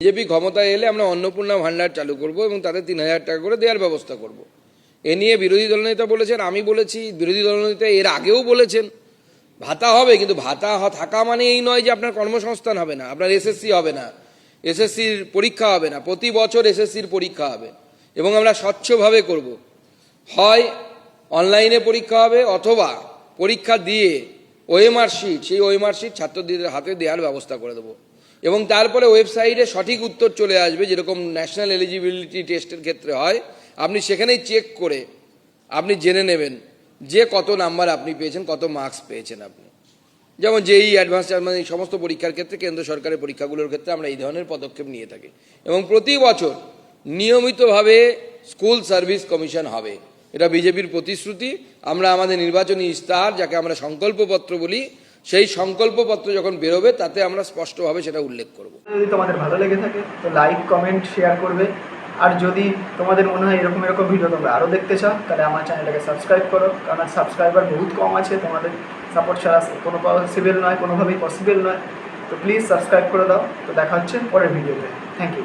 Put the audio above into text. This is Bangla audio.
বিজেপি ক্ষমতায় এলে আমরা অন্নপূর্ণা ভান্ডার চালু করব এবং তাদের তিন হাজার টাকা করে দেওয়ার ব্যবস্থা করব। এ নিয়ে বিরোধী দলনেতা বলেছেন, আমি বলেছি, বিরোধী দলনেতা এর আগেও বলেছেন, ভাতা হবে কিন্তু ভাতা থাকা মানে এই নয় যে আপনার কর্মসংস্থান হবে না, আপনার এসএসসি হবে না এসএসসির পরীক্ষা হবে না, প্রতি বছর এসএসসির পরীক্ষা হবে এবং আমরা স্বচ্ছভাবে করব। হয় অনলাইনে পরীক্ষা হবে অথবা পরীক্ষা দিয়ে ওএমআর শিট সেই ওএমআর শিট ছাত্রদের হাতে দেওয়ার ব্যবস্থা করে দেবো। এবং তারপরে ওয়েবসাইটে সঠিক উত্তর চলে আসবে, যেরকম ন্যাশনাল এলিজিবিলিটি টেস্টের ক্ষেত্রে হয়। আপনি সেখানেই চেক করে আপনি জেনে নেবেন যে কত নাম্বার আপনি পেয়েছেন, কত মার্কস পেয়েছেন আপনি। যেমন যেই অ্যাডভান্স মানে এই সমস্ত পরীক্ষার ক্ষেত্রে, কেন্দ্র সরকারের পরীক্ষাগুলোর ক্ষেত্রে আমরা এই ধরনের পদক্ষেপ নিয়ে থাকি। এবং প্রতি বছর নিয়মিতভাবে স্কুল সার্ভিস কমিশন হবে। এটা বিজেপির প্রতিশ্রুতি। আমরা আমাদের নির্বাচনী ইস্তাহার, যাকে আমরা সংকল্পপত্র বলি সেই সংকল্পপত্র যখন বেরোবে, তাতে আমরা স্পষ্টভাবে সেটা উল্লেখ করব। যদি তোমাদের ভালো লেগে থাকে, তো লাইক কমেন্ট শেয়ার করবে। আর যদি তোমাদের মনে হয় এরকম এরকম ভিডিও তোমরা আরও দেখতে চাও, তাহলে আমার চ্যানেলটাকে সাবস্ক্রাইব করো। কারণ সাবস্ক্রাইবার বহুত কম আছে, তোমাদের সাপোর্ট ছাড়া কোনো পসিবল নয়, কোনোভাবেই পসিবল নয়। তো প্লিজ সাবস্ক্রাইব করে দাও। তো দেখা হচ্ছে পরের ভিডিওতে থ্যাংক ইউ